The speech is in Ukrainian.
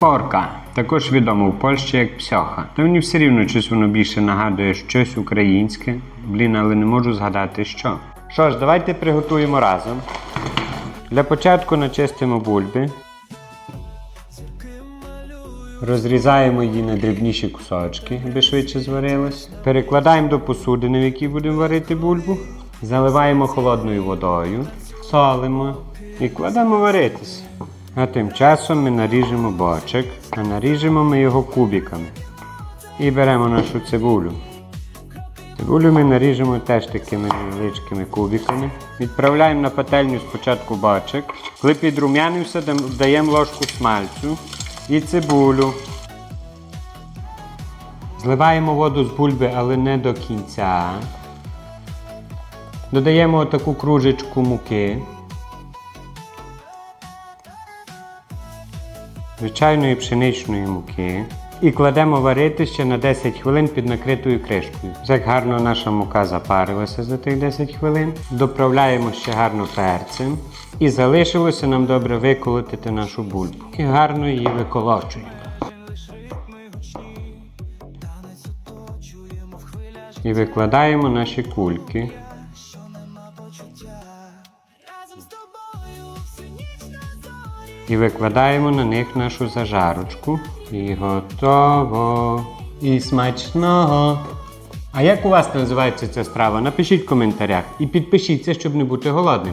Порка, також відомо в Польщі як псьоха. Та мені все рівно щось воно більше нагадує щось українське. Блін, але не можу згадати що. Що ж, давайте приготуємо разом. Для початку начистимо бульби. Розрізаємо її на дрібніші кусочки, аби швидше зварилось. Перекладаємо до посудини, в якій будемо варити бульбу. Заливаємо холодною водою, солимо і кладемо варитися. А тим часом ми наріжемо бочок, а наріжемо ми його кубиками. І беремо нашу цибулю. Цибулю ми наріжемо теж такими невеличкими кубиками. Відправляємо на пательню спочатку бачок. Коли підрум'янився, даємо ложку смальцю і цибулю. Зливаємо воду з бульби, але не до кінця. Додаємо таку кружечку муки. Звичайної пшеничної муки. І кладемо варити ще на 10 хвилин під накритою кришкою. Як гарно наша мука запарилася за тих 10 хвилин. Доправляємо ще гарно перцем. І залишилося нам добре виколотити нашу бульбу. І гарно її виколочуємо. І викладаємо наші кульки. І викладаємо на них нашу зажарочку. І готово. І смачного. А як у вас називається ця страва? Напишіть в коментарях і підпишіться, щоб не бути голодним.